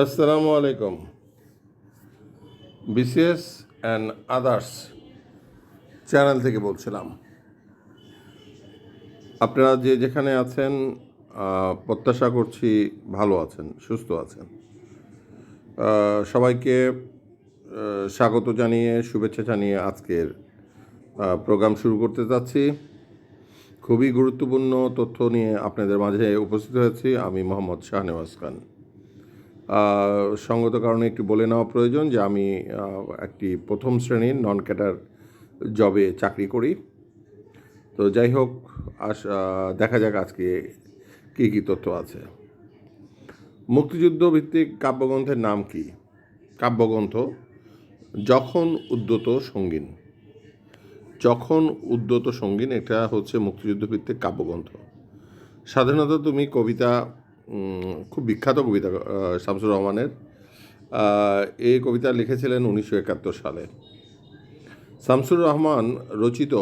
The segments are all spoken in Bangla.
আসসালামু আলাইকুম। বিসিএস অ্যান্ড আদার্স চ্যানেল থেকে বলছিলাম। আপনারা যে যেখানে আছেন প্রত্যাশা করছি ভালো আছেন, সুস্থ আছেন। সবাইকে স্বাগত জানিয়ে, শুভেচ্ছা জানিয়ে আজকের প্রোগ্রাম শুরু করতে যাচ্ছি। খুবই গুরুত্বপূর্ণ তথ্য নিয়ে আপনাদের মাঝে উপস্থিত হয়েছি। আমি মোহাম্মদ শাহনেওয়াজ খান। সঙ্গত কারণে একটু বলে নেওয়া প্রয়োজন যে আমি একটি প্রথম শ্রেণির নন ক্যাডার জবে চাকরি করি। তো যাই হোক, আস দেখা যাক আজকে কী কী তথ্য আছে। মুক্তিযুদ্ধ ভিত্তিক কাব্যগ্রন্থের নাম কি? কাব্যগ্রন্থ, যখন উদ্যত সঙ্গীন। যখন উদ্যত সঙ্গীন, এটা হচ্ছে মুক্তিযুদ্ধ ভিত্তিক কাব্যগ্রন্থ। সাধারণত তুমি কবিতা খুব বিখ্যাত কবিতা শামসুর রহমানের। এই কবিতা লিখেছিলেন উনিশশো একাত্তর সালে। শামসুর রহমান রচিত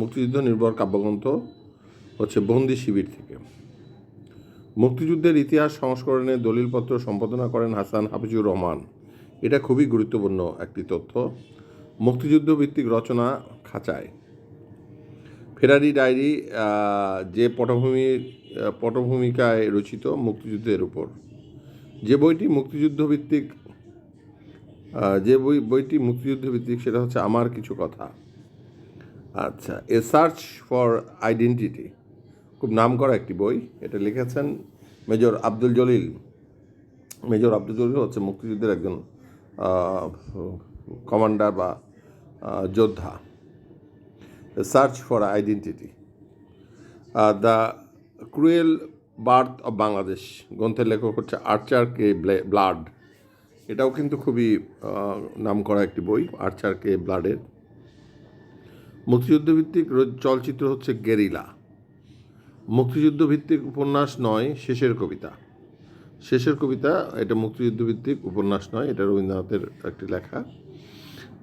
মুক্তিযুদ্ধ নির্ভর কাব্যগ্রন্থ হচ্ছে বন্দি শিবির থেকে। মুক্তিযুদ্ধের ইতিহাস সংস্করণে দলিলপত্র সম্পাদনা করেন হাসান হাফিজুর রহমান। এটা খুবই গুরুত্বপূর্ণ একটি তথ্য। মুক্তিযুদ্ধ ভিত্তিক রচনা খাঁচায়। ফেরারি ডায়েরি যে পটভূমি আহ, পটভূমিকায় রচিত মুক্তিযুদ্ধের উপর। যে বইটি মুক্তিযুদ্ধ ভিত্তিক যে বই বইটি মুক্তিযুদ্ধ ভিত্তিক সেটা হচ্ছে আমার কিছু কথা। আচ্ছা এ সার্চ ফর আইডেন্টিটি খুব নামকরা একটি বই। এটা লিখেছেন মেজর আব্দুল জলিল। মেজর আব্দুল জলিল হচ্ছে মুক্তিযুদ্ধের একজন কমান্ডার বা আহ, যোদ্ধা search for identity the cruel birth of Bangladesh গ্রন্থের লেখক হচ্ছে আর্চার কে ব্লাড এটাও কিন্তু খুবই আহ, নামকরা একটি বই আর্চার কে ব্লাডের মুক্তিযুদ্ধ ভিত্তিক রো- চলচ্চিত্র হচ্ছে গেরিলা মুক্তিযুদ্ধ ভিত্তিক উপন্যাস নয় শেষের কবিতা। শেষের কবিতা এটা মুক্তিযুদ্ধ ভিত্তিক উপন্যাস নয় এটা রবীন্দ্রনাথের একটি লেখা।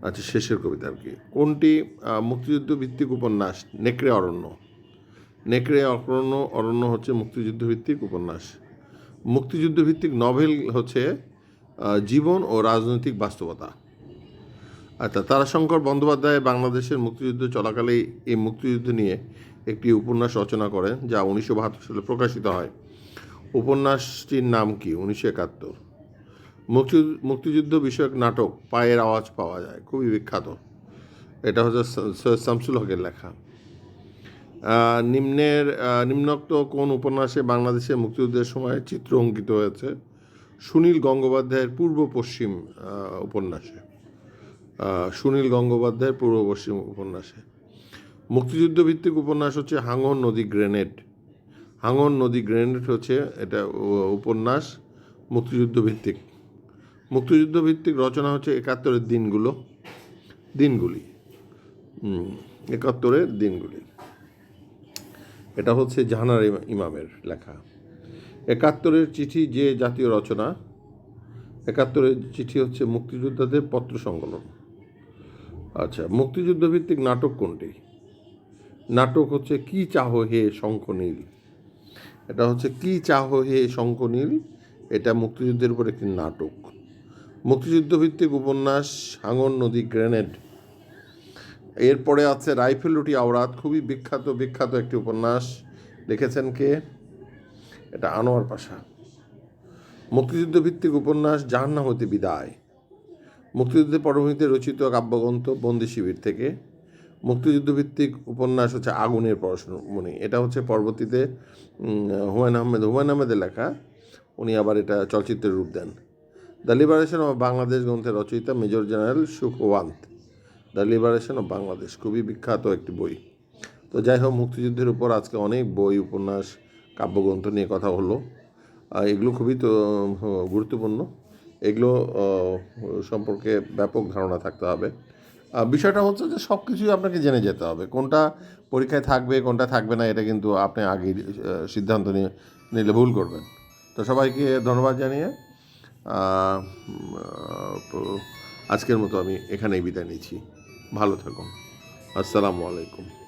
আচ্ছা শেষের কবিতা আর কি। কোনটি? মুক্তিযুদ্ধ ভিত্তিক উপন্যাস, নেকড়ে অরণ্য। নেকড়ে অরণ্য অরণ্য হচ্ছে মুক্তিযুদ্ধ ভিত্তিক উপন্যাস। মুক্তিযুদ্ধ ভিত্তিক নভেল হচ্ছে জীবন ও রাজনৈতিক বাস্তবতা। আচ্ছা তারাশঙ্কর বন্দ্যোপাধ্যায় বাংলাদেশের মুক্তিযুদ্ধ চলাকালেই এই মুক্তিযুদ্ধ নিয়ে একটি উপন্যাস রচনা করেন, যা উনিশশো বাহাত্তর সালে প্রকাশিত হয়। উপন্যাসটির নাম কি? উনিশশো একাত্তর। মুক্তি, মুক্তিযুদ্ধ বিষয়ক নাটক পায়ের আওয়াজ পাওয়া যায়, খুবই বিখ্যাত। এটা হচ্ছে সৈয়দ শামসুল হকের লেখা। নিম্নের নিম্নোক্ত কোন উপন্যাসে বাংলাদেশের মুক্তিযুদ্ধের সময় চিত্র অঙ্কিত হয়েছে? সুনীল গঙ্গোপাধ্যায়ের পূর্ব পশ্চিম উপন্যাসে। সুনীল গঙ্গোপাধ্যায়ের পূর্ব পশ্চিম উপন্যাসে। মুক্তিযুদ্ধ ভিত্তিক উপন্যাস হচ্ছে হাঙর নদী গ্রেনেড। হাঙর নদী গ্রেনেড হচ্ছে এটা উপন্যাস মুক্তিযুদ্ধ ভিত্তিক মুক্তিযুদ্ধ ভিত্তিক রচনা হচ্ছে একাত্তরের দিনগুলো, দিনগুলি। একাত্তরের দিনগুলি। এটা হচ্ছে জাহানার ইমা- ইমামের লেখা। একাত্তরের চিঠি যে জাতীয় রচনা, একাত্তরের চিঠি হচ্ছে মুক্তিযোদ্ধাদের পত্র সংকলন। আচ্ছা মুক্তিযুদ্ধ ভিত্তিক নাটক কোনটি? নাটক হচ্ছে কি চাহ হে শঙ্খনীল এটা হচ্ছে কি চাহ হে শঙ্খনীল এটা মুক্তিযুদ্ধের উপর একটি নাটক। মুক্তিযুদ্ধ ভিত্তিক উপন্যাস হাঙর নদী গ্রেনেড। এরপরে আছে রাইফেল রুটি আওরাত, খুবই বিখ্যাত বিখ্যাত একটি উপন্যাস। লিখেছেন কে? এটা আনোয়ার পাশা। মুক্তিযুদ্ধ ভিত্তিক উপন্যাস জাহান্না হতে বিদায়। মুক্তিযুদ্ধের পটভূমিতে রচিত কাব্যগ্রন্থ বন্দি শিবির থেকে। মুক্তিযুদ্ধ ভিত্তিক উপন্যাস হচ্ছে আগুনের পড়াশুনি এটা হচ্ছে পরবর্তীতে হুমায়ুন আহমেদ, হুমায়ুন আহমেদের লেখা। উনি আবার এটা চলচ্চিত্রের রূপ দেন। দ্য লিবারেশন অফ বাংলাদেশ গ্রন্থের রচয়িতা major general Sukhwant the liberation of Bangladesh খুবই বিখ্যাত একটি বই। তো যাই হোক, মুক্তিযুদ্ধের উপর আজকে অনেক বই, উপন্যাস, কাব্যগ্রন্থ নিয়ে কথা হলো। এগুলো খুবই তো গুরুত্বপূর্ণ। এগুলো সম্পর্কে ব্যাপক ধারণা থাকতে হবে। বিষয়টা হচ্ছে যে সব কিছুই আপনাকে জেনে যেতে হবে। কোনটা পরীক্ষায় থাকবে, কোনটা থাকবে না, এটা কিন্তু আপনি আগে সিদ্ধান্ত নিয়ে নিলে ভুল করবেন। তো সবাইকে ধন্যবাদ জানিয়ে আজকের মতো আমি এখানেই বিদায় নিচ্ছি। ভালো থাকুন। আসসালামু আলাইকুম।